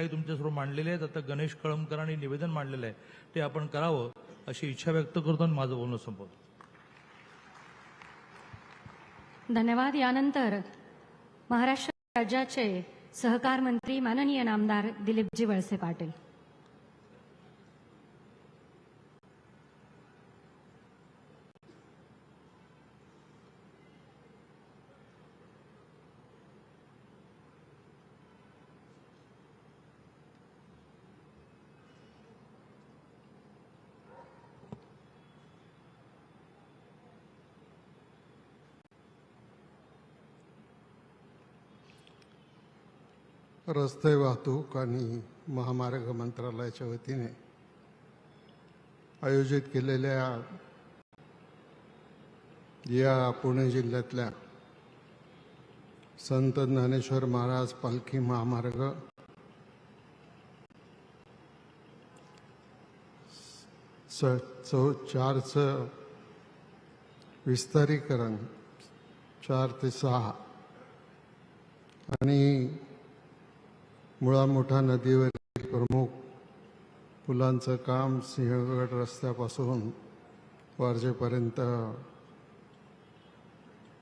काही तुमच्यासमोर मांडलेले आहेत. आता गणेश कळमकरांनी निवेदन मांडलेलं आहे. ते आपण करावं अशी इच्छा व्यक्त करतो आणि माझं बोलणं संपवतो. धन्यवाद. यानंतर महाराष्ट्र राज्याचे सहकार मंत्री माननीय नामदार दिलीपजी वळसे पाटील. रस्ते वाहतूक आणि महामार्ग मंत्रालयाच्या वतीने आयोजित केलेल्या या पुणे जिल्ह्यातल्या संत ज्ञानेश्वर महाराज पालखी महामार्ग स चौ चारचं विस्तारीकरण चार ते सहा आणि मुळा मोठा नदीवरील प्रमुख पुलांचं काम सिंहगड रस्त्यापासून वारजेपर्यंत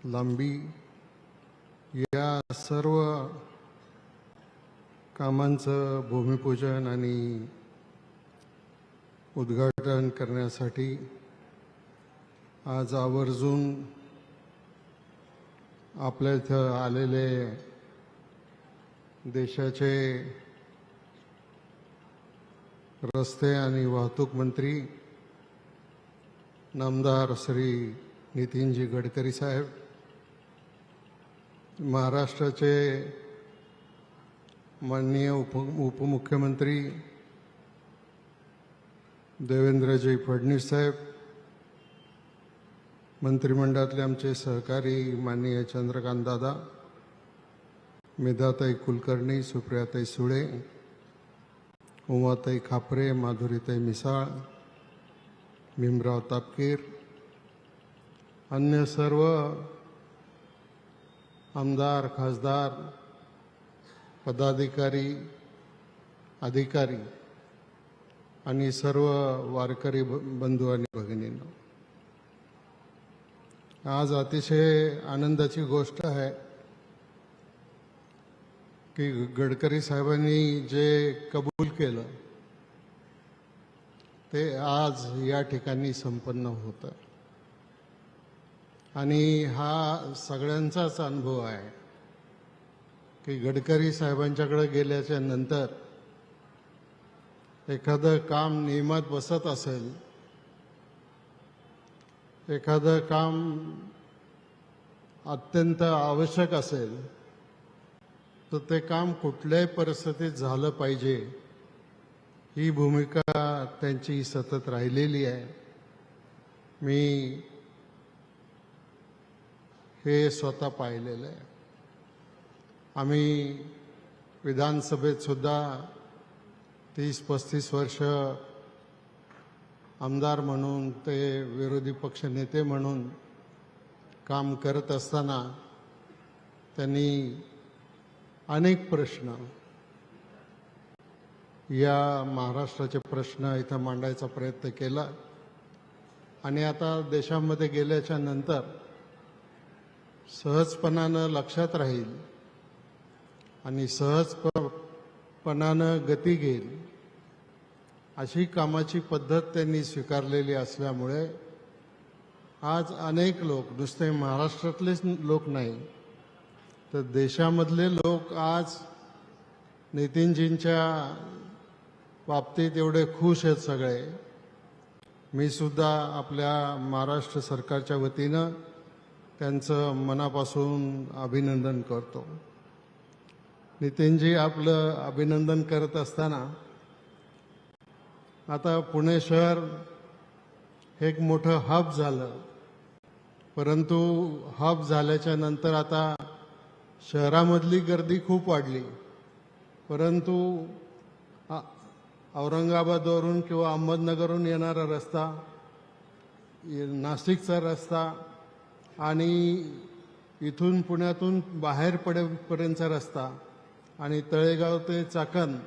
लांबी या सर्व कामांचं भूमिपूजन आणि उद्घाटन करण्यासाठी आज आवर्जून आपल्या इथं आलेले देशाचे रस्ते आणि वाहतूक मंत्री नामदार श्री नितीनजी गडकरी साहेब महाराष्ट्राचे माननीय उप उपमुख्यमंत्री देवेंद्रजी फडणवीस साहेब मंत्रिमंडळातले आमचे सहकारी माननीय चंद्रकांत दादा मेधाताई कुलकर्णी सुप्रियाताई सुळे उमाताई खापरे माधुरीताई मिसाळ भीमराव तापकीर अन्य सर्व आमदार खासदार पदाधिकारी अधिकारी आणि सर्व वारकरी ब- बंधू आणि भगिनींना. आज अतिशय आनंदाची गोष्ट आहे. की गडकरी साहेबांनी जे कबूल केलं ते आज या ठिकाणी संपन्न होतं. आणि हा सगळ्यांचाच अनुभव आहे की गडकरी साहेबांच्याकडे गेल्याच्यानंतर एखादं काम नियमात बसत असेल एखादं काम अत्यंत आवश्यक असेल तर ते काम कुठल्याही परिस्थितीत झालं पाहिजे. ही भूमिका त्यांची सतत राहिलेली आहे. मी हे स्वतः पाहिलेलं आहे. आम्ही विधानसभेत सुद्धा तीस पस्तीस वर्ष आमदार म्हणून ते विरोधी पक्ष नेते म्हणून काम करत असताना त्यांनी अनेक प्रश्न. या महाराष्ट्राचे प्रश्न इथं मांडायचा प्रयत्न केला. आणि आता देशामध्ये गेल्याच्यानंतर सहजपणानं लक्षात राहील आणि सहजपणानं गती घेईल अशी कामाची पद्धत त्यांनी स्वीकारलेली असल्यामुळे आज अनेक लोक नुसते महाराष्ट्रातलेच लोक नाही तर देशामधले लोक आज नितीनजींच्या बाबतीत एवढे खुश आहेत सगळे. मी सुद्धा आपल्या महाराष्ट्र सरकारच्या वतीनं त्यांचं मनापासून अभिनंदन करतो. नितीनजी आपलं अभिनंदन करत असताना आता पुणे शहर हे एक मोठं हब झालं. परंतु हब झाल्याच्यानंतर आता शहरामधली गर्दी खूप वाढली. परंतु औरंगाबादवरून किंवा अहमदनगरहून येणारा रस्ता नाशिकचा रस्ता आणि इथून पुण्यातून बाहेर पडेपर्यंतचा रस्ता आणि तळेगाव ते चाकण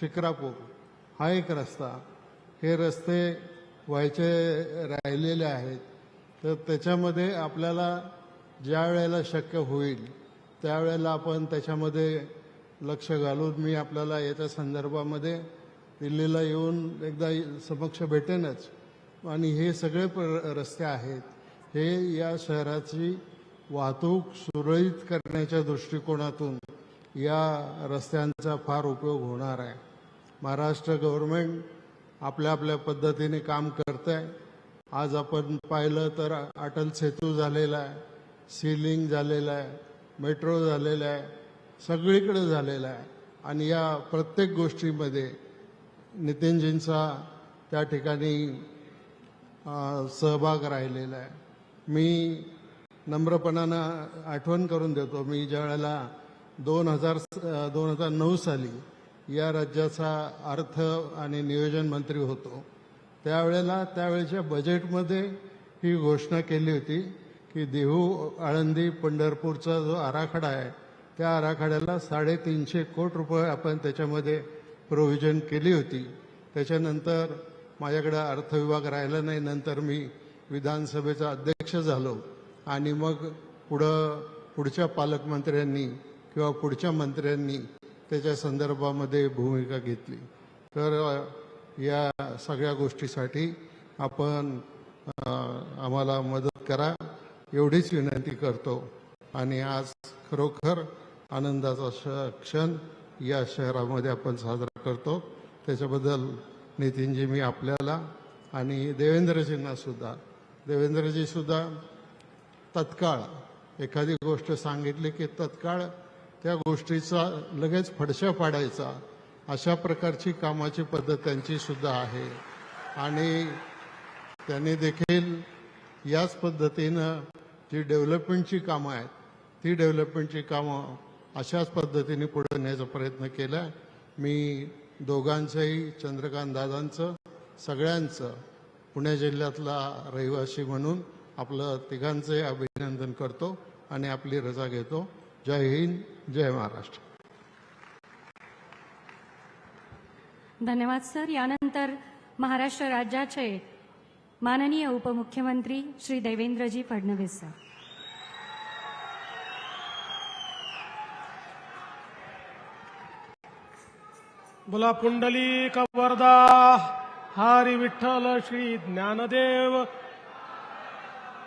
शिक्रापूर हा एक रस्ता. हे रस्ते व्हायचे राहिलेले आहेत. तर त्याच्यामध्ये आपल्याला ज्या वेळेला शक्य होईल त्यावेळेला आपण त्याच्यामध्ये लक्ष घालून मी आपल्याला याच्या संदर्भामध्ये दिल्लीला येऊन एकदा समक्ष भेटेनच. आणि हे सगळे रस्ते आहेत. हे या शहराची वाहतूक सुरळीत करण्याच्या दृष्टिकोनातून या रस्त्यांचा फार उपयोग होणार आहे. महाराष्ट्र गव्हर्नमेंट आपल्या आपल्या पद्धतीने काम करत आहे आज आपण पाहिलं तर अटल सेतू झालेला आहे सीलिंग झालेलं आहे. मेट्रो झालेलं आहे सगळीकडे झालेलं आहे. आणि या प्रत्येक गोष्टीमध्ये नितीनजींचा त्या ठिकाणी सहभाग राहिलेला आहे. मी नम्रपणानं आठवण करून देतो मी ज्यावेळेला दोन हजार दोन हजार नऊ साली या राज्याचा अर्थ आणि नियोजन मंत्री होतो त्यावेळेला त्यावेळेच्या बजेटमध्ये ही घोषणा केली होती. की देहू आळंदी पंढरपूरचा जो आराखडा आहे त्या आराखड्याला साडेतीनशे कोटी रुपये आपण त्याच्यामध्ये प्रोव्हिजन केली होती. त्याच्यानंतर माझ्याकडं अर्थविभाग राहिला नाही नंतर मी विधानसभेचा अध्यक्ष झालो आणि मग पुढं पुढच्या पालकमंत्र्यांनी किंवा पुढच्या मंत्र्यांनी त्याच्या संदर्भामध्ये भूमिका घेतली. तर या सगळ्या गोष्टीसाठी आपण आम्हाला मदत करा. एवढीच विनंती करतो. आणि आज खरोखर आनंदाचा श- क्षण या शहरामध्ये आपण साजरा करतो. त्याच्याबद्दल नितीनजी मी आपल्याला आणि देवेंद्रजींना सुद्धा देवेंद्रजी सुद्धा तत्काळ एखादी गोष्ट सांगितली की तत्काळ त्या गोष्टीचा लगेच फडशा पाडायचा. अशा प्रकारची कामाची पद्धत त्यांची सुद्धा आहे. आणि त्यांनी देखील याच पद्धतीनं जी डेव्हलपमेंटची कामं आहेत. ती डेव्हलपमेंटची कामं अशाच पद्धतीने पुढे नेण्याचा प्रयत्न केला मी दोघांचंही चंद्रकांत दादांचं सगळ्यांचं पुणे जिल्ह्यातला रहिवासी म्हणून आपलं तिघांचंही अभिनंदन करतो आणि आपली रजा घेतो. जय हिंद जय महाराष्ट्र. धन्यवाद सर. यानंतर महाराष्ट्र राज्याचे माननीय उपमुख्यमंत्री श्री देवेंद्रजी फडणवीस सर. बोला पुंडली वरदा हरी विठ्ठल श्री ज्ञानदेव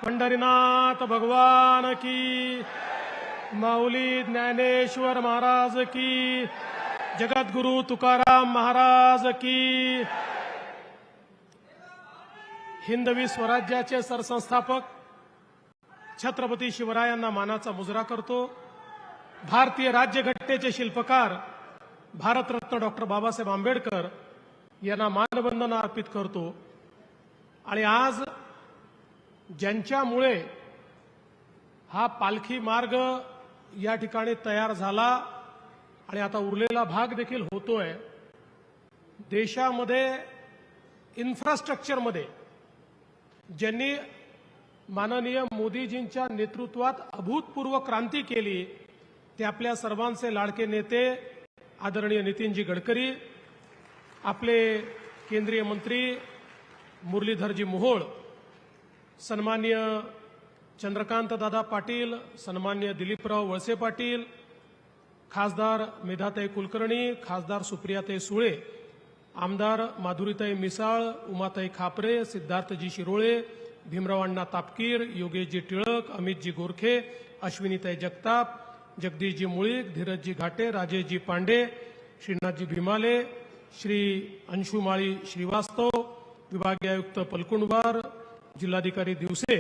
पंढरीनाथ भगवान की माऊली ज्ञानेश्वर महाराज की जगद्गुरु तुकाराम महाराज की हिंदवी स्वराज्याचे सरसंस्थापक छत्रपती शिवरायांना मानाचा मुजरा करतो. भारतीय राज्यघटनेचे शिल्पकार भारतरत्न डॉक्टर बाबासाहेब आंबेडकर यांना मानवंदना अर्पित करतो. आणि आज ज्यांच्यामुळे हा पालखी मार्ग या ठिकाणी तयार झाला आणि आता उरलेला भाग देखील होतोय देशामध्ये इन्फ्रास्ट्रक्चरमध्ये ज्यांनी माननीय मोदीजींच्या नेतृत्वात अभूतपूर्व क्रांती केली ते आपल्या सर्वांचे लाडके नेते आदरणीय नितीनजी गडकरी आपले केंद्रीय मंत्री मुरलीधरजी मोहोळ सन्मान्य चंद्रकांतदादा पाटील सन्मान्य दिलीपराव वळसे पाटील खासदार मेधाताई कुलकर्णी खासदार सुप्रियाताई सुळे आमदार माधुरीताई मिसाळ उमाताई खापरे सिद्धार्थजी शिरोळे भीमरावांना तापकीर योगेशजी टिळक अमितजी गोरखे अश्विनीताई जगताप जगदीशजी मुळीक धीरजजी घाटे राजेशजी पांडे श्रीनाथजी भीमाले श्री अंशुमाळी श्रीवास्तव विभागीय आयुक्त पलकुंडवार जिल्हाधिकारी दिवसे.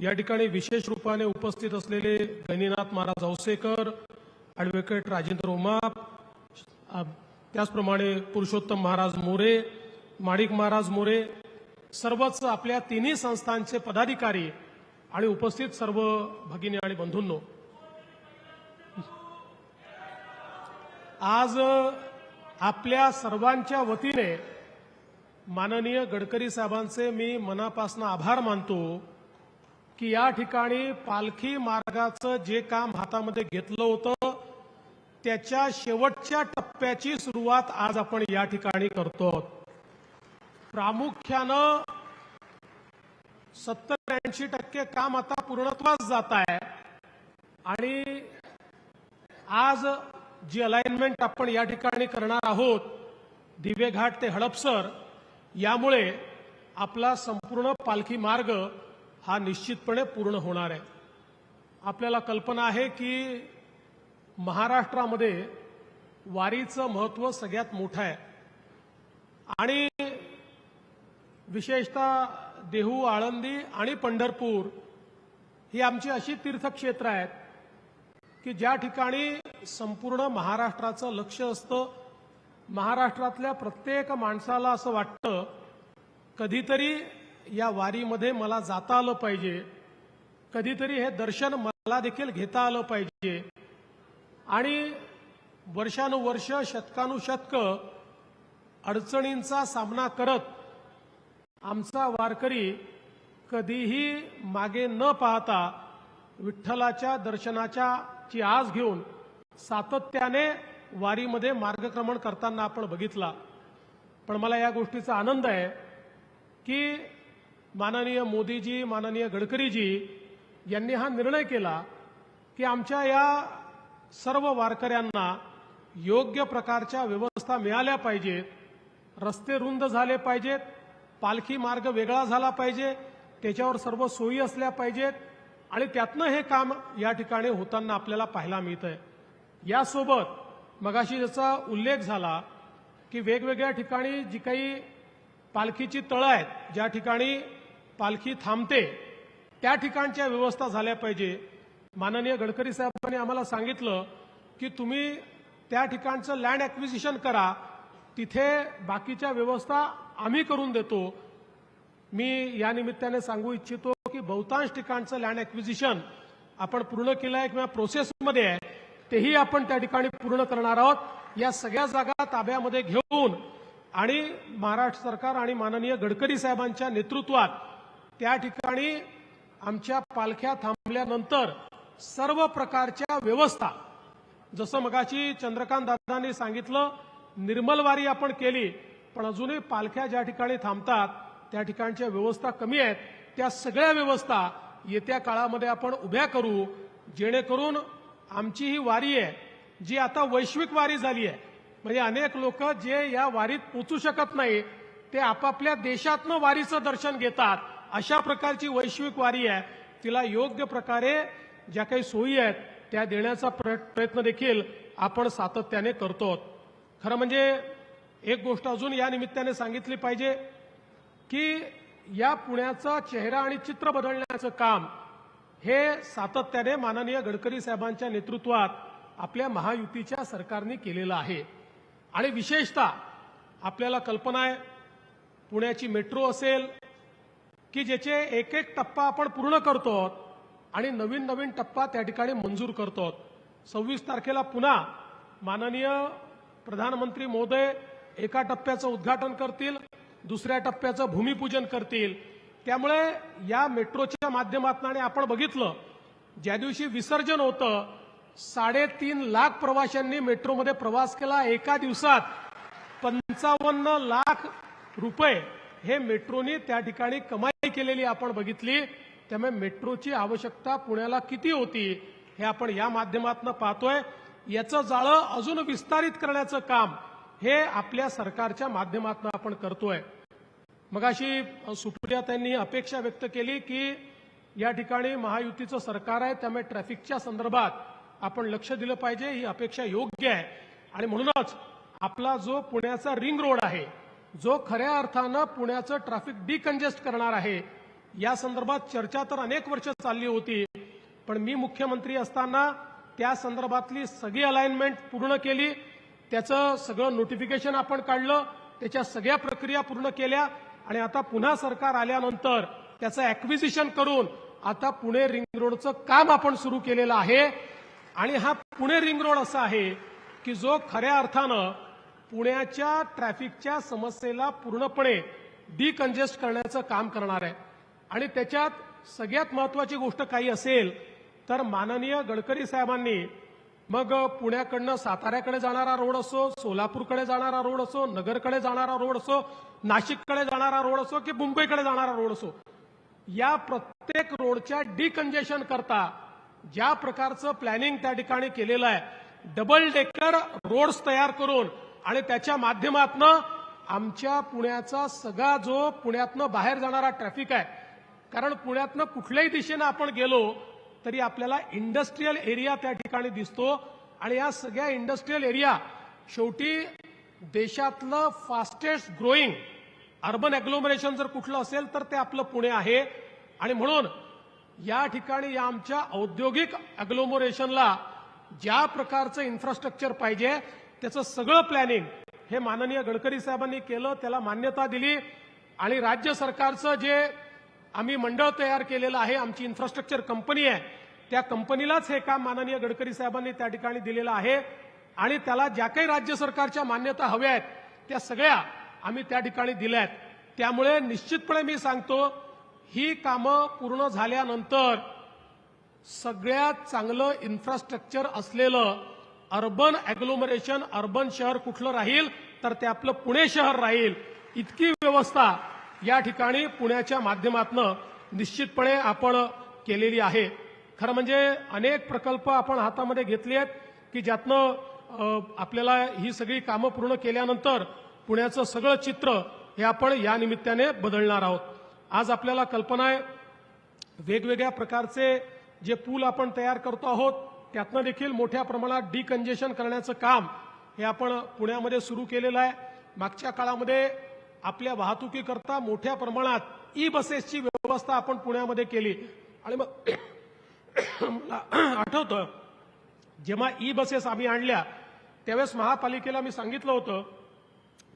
या ठिकाणी विशेष रूपाने उपस्थित असलेले गणिनाथ महाराज औसेकर ॲडव्होकेट राजेंद्र उमाप त्याचप्रमाणे पुरुषोत्तम महाराज मोरे माणिक महाराज मोरे सर्वच आपल्या तिन्ही संस्थांचे पदाधिकारी आणि उपस्थित सर्व भगिनी आणि बंधूंनो. आज आपल्या सर्वांच्या वतीने माननीय गडकरी साहेबांचे मी मनापासून आभार मानतो की या ठिकाणी पालखी मार्गाचं जे काम हातामध्ये घेतलं होतं त्याच्या शेवटच्या टप्प्याची सुरुवात आज आपण या ठिकाणी करतो. प्रामुख्यानं सत्तर ऐंशी टक्के काम आता पूर्णत्वास जात आहे. आणि आज जी अलाइनमेंट आपण या ठिकाणी करणार आहोत दिवेघाट ते हडपसर यामुळे आपला संपूर्ण पालखी मार्ग हा निश्चितपणे पूर्ण होणार आहे. आपल्याला कल्पना आहे की महाराष्ट्रामध्ये वारीचं महत्त्व सगळ्यात मोठं आहे. आणि विशेषतः देहू आळंदी आणि पंढरपूर ही आमची अशी तीर्थक्षेत्र आहेत की ज्या ठिकाणी संपूर्ण महाराष्ट्राचं लक्ष असतं. महाराष्ट्रातल्या प्रत्येक माणसाला असं वाटतं कधीतरी या वारीमध्ये मला जाता आलं पाहिजे. कधीतरी हे दर्शन मला देखील घेता आलं पाहिजे. आणि वर्षानुवर्ष शतकानुशतक अडचणींचा सामना करत आमचा वारकरी कधीही मागे न पाहता विठ्ठलाच्या दर्शनाच्या ची आस घेऊन सातत्याने वारीमध्ये मार्गक्रमण करताना आपण बघितला. पण मला या गोष्टीचा आनंद आहे की माननीय मोदीजी माननीय गडकरीजी यांनी हा निर्णय केला की आमच्या या सर्व वारकऱ्यांना योग्य प्रकारच्या व्यवस्था मिळाल्या पाहिजेत. रस्ते रुंद झाले पाहिजेत. पालखी मार्ग वेगळा झाला पाहिजे. त्याच्यावर सर्व सोयी असल्या पाहिजेत. आणि त्यातनं हे काम या ठिकाणी होताना आपल्याला पाहायला मिळत आहे यासोबत मगाशी ज्याचा उल्लेख झाला की वेगवेगळ्या ठिकाणी जी काही पालखीची तळं आहेत ज्या ठिकाणी पालखी थांबते त्या ठिकाणच्या व्यवस्था झाल्या पाहिजे. माननीय गडकरी साहेबांनी आम्हाला सांगितलं की तुम्ही त्या ठिकाणचं लँड ॲक्विजिशन करा तिथे बाकीच्या व्यवस्था आम्ही करून देतो. मी या निमित्ताने सांगू इच्छितो की बहुतांश ठिकाणचं लँड ॲक्विजिशन आपण पूर्ण केलं आहे किंवा प्रोसेसमध्ये आहे तेही आपण त्या ठिकाणी पूर्ण करणार आहोत. या सगळ्या जागा ताब्यामध्ये घेऊन आणि महाराष्ट्र सरकार आणि माननीय गडकरी साहेबांच्या नेतृत्वात त्या ठिकाणी आमच्या पालख्या थांबल्यानंतर सर्व प्रकारच्या व्यवस्था जसं मगाची चंद्रकांत दादांनी सांगितलं निर्मलवारी आपण केली पण अजूनही पालख्या ज्या ठिकाणी थांबतात त्या ठिकाणच्या व्यवस्था कमी आहेत. त्या सगळ्या व्यवस्था येत्या काळामध्ये आपण उभ्या करू जेणेकरून आमची ही वारी आहे जी आता वैश्विक वारी झाली आहे. म्हणजे अनेक लोक जे या वारीत पोचू शकत नाही ते आपापल्या देशातनं वारीचं दर्शन घेतात. अशा प्रकारची वैश्विक वारी आहे. तिला योग्य प्रकारे ज्या काही सोयी आहेत त्या देण्याचा प्र- प्रयत्न देखील आपण सातत्याने करतो खरं म्हणजे एक गोष्ट अजून या निमित्ताने सांगितली पाहिजे की या पुण्याचा चेहरा आणि चित्र बदलण्याचं काम हे सातत्याने माननीय गडकरी साहेबांच्या नेतृत्वात आपल्या महायुतीच्या सरकारने केलेलं आहे. आणि विशेषतः आपल्याला कल्पना आहे पुण्याची मेट्रो असेल की ज्याचे एक एक टप्पा आपण पूर्ण करतो आणि नवीन नवीन टप्पा त्या ठिकाणी मंजूर करतो. सव्वीस तारखेला पुन्हा माननीय प्रधानमंत्री मोदय एका टप्प्याचं उद्घाटन करतील दुसऱ्या टप्प्याचं भूमिपूजन करतील. त्यामुळे या मेट्रोच्या माध्यमातून आणि आपण बघितलं ज्या दिवशी विसर्जन होतं साडेतीन लाख प्रवाशांनी मेट्रोमध्ये प्रवास केला. एका दिवसात पंचावन्न लाख रुपये हे मेट्रोनी त्या ठिकाणी कमाई केलेली आपण बघितली. त्यामुळे मेट्रोची आवश्यकता पुण्याला किती होती हे आपण या माध्यमातून पाहतोय. याचं जाळं अजून विस्तारित करण्याचं काम हे आपल्या सरकारच्या माध्यमातून आपण करतोय. मगाशी सुप्रिया त्यांनी अपेक्षा व्यक्त केली की या ठिकाणी महायुतीचं सरकार आहे त्यामुळे ट्रॅफिकच्या संदर्भात आपण लक्ष दिलं पाहिजे ही अपेक्षा योग्य आहे. आणि म्हणूनच आपला जो पुण्याचा रिंग रोड आहे जो खऱ्या अर्थानं पुण्याचं ट्रॅफिक डिकंजेस्ट करणार आहे या संदर्भात चर्चा तर अनेक वर्ष चालली होती पण मी मुख्यमंत्री असताना त्या संदर्भातली सगळी अलाइनमेंट पूर्ण केली. त्याचं सगळं नोटिफिकेशन आपण काढलं त्याच्या सगळ्या प्रक्रिया पूर्ण केल्या आणि आता पुन्हा सरकार आल्यानंतर त्याचं ऍक्विजिशन करून आता पुणे रिंग रोडचं काम आपण सुरू केलेलं आहे. आणि हा पुणे रिंग रोड असा आहे की जो खऱ्या अर्थानं पुण्याच्या ट्रॅफिकच्या समस्येला पूर्णपणे डिकंजेस्ट करण्याचं काम करणार आहे. आणि त्याच्यात सगळ्यात महत्वाची गोष्ट काही असेल तर माननीय गडकरी साहेबांनी मग पुण्याकडनं साताऱ्याकडे जाणारा रोड असो सोलापूरकडे जाणारा रोड असो नगरकडे जाणारा रोड असो नाशिककडे जाणारा रोड असो की मुंबईकडे जाणारा रोड असो या प्रत्येक रोडच्या डिकंजेशन करता ज्या प्रकारचं प्लॅनिंग त्या ठिकाणी केलेलं आहे डबल डेकर रोड्स तयार करून आणि त्याच्या माध्यमातनं आमच्या पुण्याचा सगळा जो पुण्यातनं बाहेर जाणारा ट्रॅफिक आहे कारण पुण्यातनं कुठल्याही दिशेनं आपण गेलो तरी आपल्याला इंडस्ट्रीयल एरिया त्या ठिकाणी दिसतो. आणि या सगळ्या इंडस्ट्रीयल एरिया शेवटी देशातलं फास्टेस्ट ग्रोईंग अर्बन अग्लोमरेशन जर कुठलं असेल तर ते आपलं पुणे आहे. आणि म्हणून या ठिकाणी या आमच्या औद्योगिक अग्लोमरेशनला ज्या प्रकारचं इन्फ्रास्ट्रक्चर पाहिजे त्याचं सगळं प्लॅनिंग हे माननीय गडकरी साहेबांनी केलं त्याला मान्यता दिली. आणि राज्य सरकारचं जे आम्ही मंडळ तयार केलेलं आहे आमची इन्फ्रास्ट्रक्चर कंपनी आहे. त्या कंपनीलाच हे काम माननीय गडकरी साहेबांनी त्या ठिकाणी दिलेलं आहे. आणि त्याला ज्या काही राज्य सरकारच्या मान्यता हव्या आहेत त्या सगळ्या आम्ही त्या ठिकाणी दिल्या आहेत. त्यामुळे निश्चितपणे मी सांगतो ही कामं पूर्ण झाल्यानंतर सगळ्यात चांगलं इन्फ्रास्ट्रक्चर असलेलं अर्बन अॅग्लोमरेशन अर्बन शहर कुठलं राहील तर ते आपलं पुणे शहर राहील. इतकी व्यवस्था या ठिकाणी पुण्याच्या माध्यमातनं निश्चितपणे आपण केलेली आहे. खरं म्हणजे अनेक प्रकल्प आपण हातामध्ये घेतले आहेत की ज्यातनं आपल्याला ही सगळी कामं पूर्ण केल्यानंतर पुण्याचं सगळं चित्र हे आपण या निमित्ताने बदलणार आहोत. आज आपल्याला कल्पना आहे वेगवेगळ्या प्रकारचे जे पूल आपण तयार करतो आहोत त्यातनं देखील मोठ्या प्रमाणात डिकंजेशन करण्याचं काम हे आपण पुण्यामध्ये सुरू केलेलं आहे. मागच्या काळामध्ये आपल्या वाहतुकीकरता मोठ्या प्रमाणात ई बसेसची व्यवस्था आपण पुण्यामध्ये केली. आणि मग मला आठवतं जेव्हा ई बसेस आम्ही आणल्या त्यावेळेस महापालिकेला मी सांगितलं होतं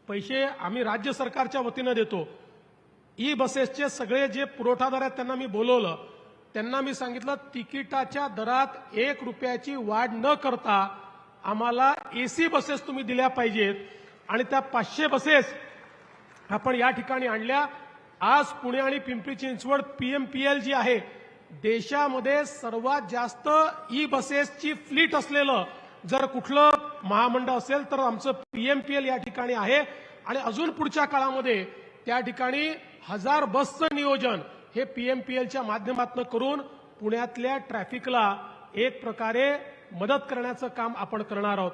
पैसे आम्ही राज्य सरकारच्या वतीनं देतो. ई बसेसचे सगळे जे पुरवठादार आहेत त्यांना मी बोलवलं. त्यांना मी सांगितलं तिकिटाच्या दरात एक रुपयाची वाढ न करता आम्हाला एसी बसेस तुम्ही दिल्या पाहिजेत. आणि त्या पाचशे बसेस आपण या ठिकाणी आणल्या. आज पुणे आणि पिंपरी चिंचवड पीएमपीएल जी आहे देशामध्ये सर्वात जास्त ई बसेसची फ्लीट असलेलं जर कुठलं महामंडळ असेल तर आमचं पीएमपीएल या ठिकाणी आहे. आणि अजून पुढच्या काळामध्ये त्या ठिकाणी हजार बसचं नियोजन हे पीएमपीएलच्या माध्यमातून करून पुण्यातल्या ट्रॅफिकला एक प्रकारे मदत करण्याचं काम आपण करणार आहोत.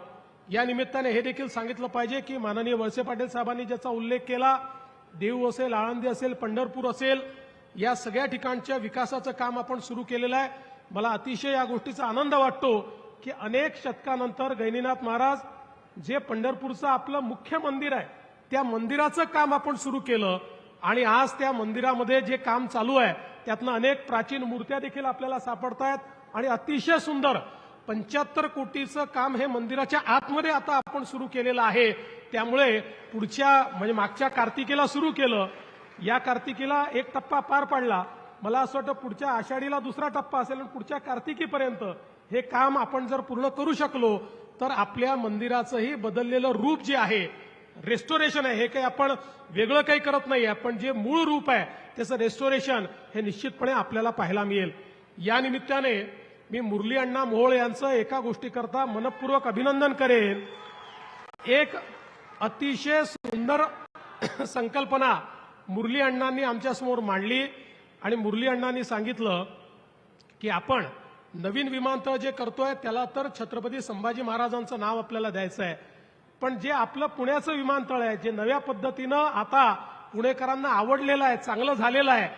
या निमित्ताने हे देखील सांगितलं पाहिजे की माननीय वळसे पाटील साहेबांनी ज्याचा उल्लेख केला देऊ असेल आळंदी असेल पंढरपूर असेल या सगळ्या ठिकाणच्या विकासाचं काम आपण सुरू केलेलं आहे. मला अतिशय या गोष्टीचा आनंद वाटतो की अनेक शतकानंतर गैनीनाथ महाराज जे पंढरपूरचं आपलं मुख्य मंदिर आहे त्या मंदिराचं काम आपण सुरू केलं आणि आज त्या मंदिरामध्ये जे काम चालू आहे त्यातनं अनेक प्राचीन मूर्त्या देखील आपल्याला सापडत आहेत आणि अतिशय सुंदर पंच्याहत्तर कोटीचं काम हे मंदिराच्या आतमध्ये आता आपण सुरू केलेलं आहे. त्यामुळे पुढच्या म्हणजे मागच्या कार्तिकेला सुरू केलं. या कार्तिकीला एक टप्पा पार पाडला. मला असं वाटतं पुढच्या आषाढीला दुसरा टप्पा असेल आणि पुढच्या कार्तिकीपर्यंत हे काम आपण जर पूर्ण करू शकलो तर आपल्या मंदिराचंही बदललेलं रूप जे आहे रेस्टोरेशन आहे हे काही आपण वेगळं काही करत नाही आपण जे मूळ रूप आहे त्याचं रेस्टोरेशन हे निश्चितपणे आपल्याला पाहायला मिळेल. या निमित्ताने मी मुरली अण्णा मोहोळ यांचं एका गोष्टीकरता मनपूर्वक अभिनंदन करेन. एक अतिशय सुंदर संकल्पना मुरली अण्णांनी आमच्यासमोर मांडली आणि मुरली अण्णांनी सांगितलं की आपण नवीन विमानतळ जे करतोय त्याला तर छत्रपती संभाजी महाराजांचं नाव आपल्याला द्यायचं आहे. पण जे आपलं पुण्याचं विमानतळ आहे जे नव्या पद्धतीनं आता पुणेकरांना आवडलेलं आहे चांगलं झालेलं आहे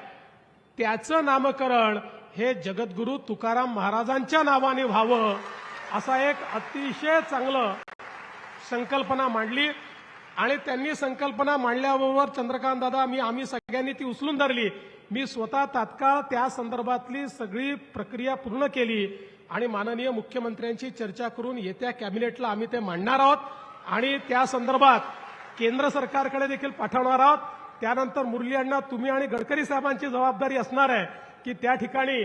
त्याचं नामकरण हे जगद्गुरू तुकाराम महाराजांच्या नावाने व्हावं असा एक अतिशय चांगलं संकल्पना मांडली. आणि त्यांनी संकल्पना मांडल्याबरोबर चंद्रकांत दादा मी आम्ही सगळ्यांनी ती उचलून धरली. मी स्वतः तात्काळ त्या संदर्भातली सगळी प्रक्रिया पूर्ण केली. आणि माननीय मुख्यमंत्र्यांची चर्चा करून येत्या कॅबिनेटला आम्ही ते मांडणार आहोत. आणि त्या संदर्भात केंद्र सरकारकडे देखील पाठवणार आहोत. त्यानंतर मुरली अण्णा तुम्ही आणि गडकरी साहेबांची जबाबदारी असणार आहे. की त्या ठिकाणी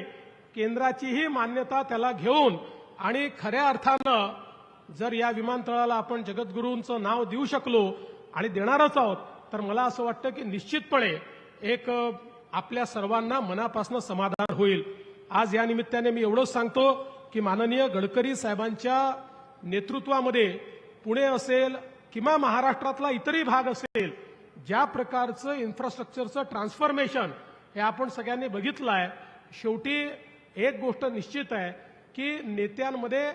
केंद्राचीही मान्यता त्याला घेऊन आणि खऱ्या अर्थानं जर या विमानतळाला आपण जगद्गुरूंचं नाव देऊ शकलो आणि देणारच आहोत तर मला असं वाटतं की निश्चितपणे एक आपल्या सर्वांना मनापासून समाधान होईल. आज या निमित्ताने मी एवढंच सांगतो की माननीय गडकरी साहेबांच्या नेतृत्वामध्ये पुणे असेल किंवा महाराष्ट्रातला इतरही भाग असेल ज्या प्रकारचं इन्फ्रास्ट्रक्चरचं ट्रान्सफॉर्मेशन हे आपण सगळ्यांनी बघितलं आहे शेवटी एक गोष्ट निश्चित आहे की नेत्यांमध्ये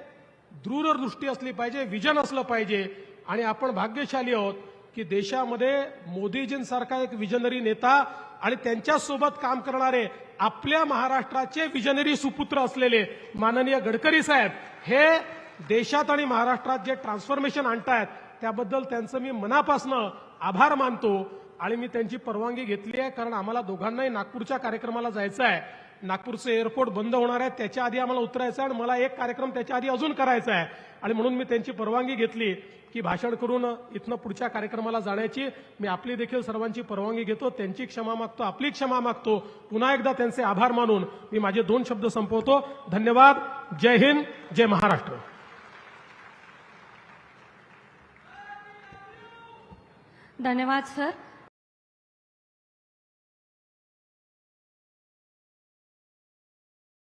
दूरदृष्टी असली पाहिजे विजन असलं पाहिजे. आणि आपण भाग्यशाली आहोत की देशामध्ये मोदीजींसारखा एक विजनरी नेता आणि त्यांच्यासोबत काम करणारे आपल्या महाराष्ट्राचे विजनरी सुपुत्र असलेले माननीय गडकरी साहेब हे देशात आणि महाराष्ट्रात जे ट्रान्सफॉर्मेशन आणतायत त्याबद्दल त्यांचं मी मनापासनं आभार मानतो आणि मी त्यांची परवानगी घेतली आहे कारण आम्हाला दोघांनाही नागपूरच्या कार्यक्रमाला जायचं आहे. नागपूरचं एअरपोर्ट बंद होणार आहे त्याच्या आधी आम्हाला उतरायचं आहे आणि मला एक कार्यक्रम त्याच्या आधी अजून करायचा आहे. आणि म्हणून मी त्यांची परवानगी घेतली की भाषण करून इथनं पुढच्या कार्यक्रमाला जाण्याची मी आपली देखील सर्वांची परवानगी घेतो त्यांची क्षमा मागतो आपली क्षमा मागतो. पुन्हा एकदा त्यांचे आभार मानून मी माझे दोन शब्द संपवतो. धन्यवाद. जय हिंद. जय महाराष्ट्र. धन्यवाद सर.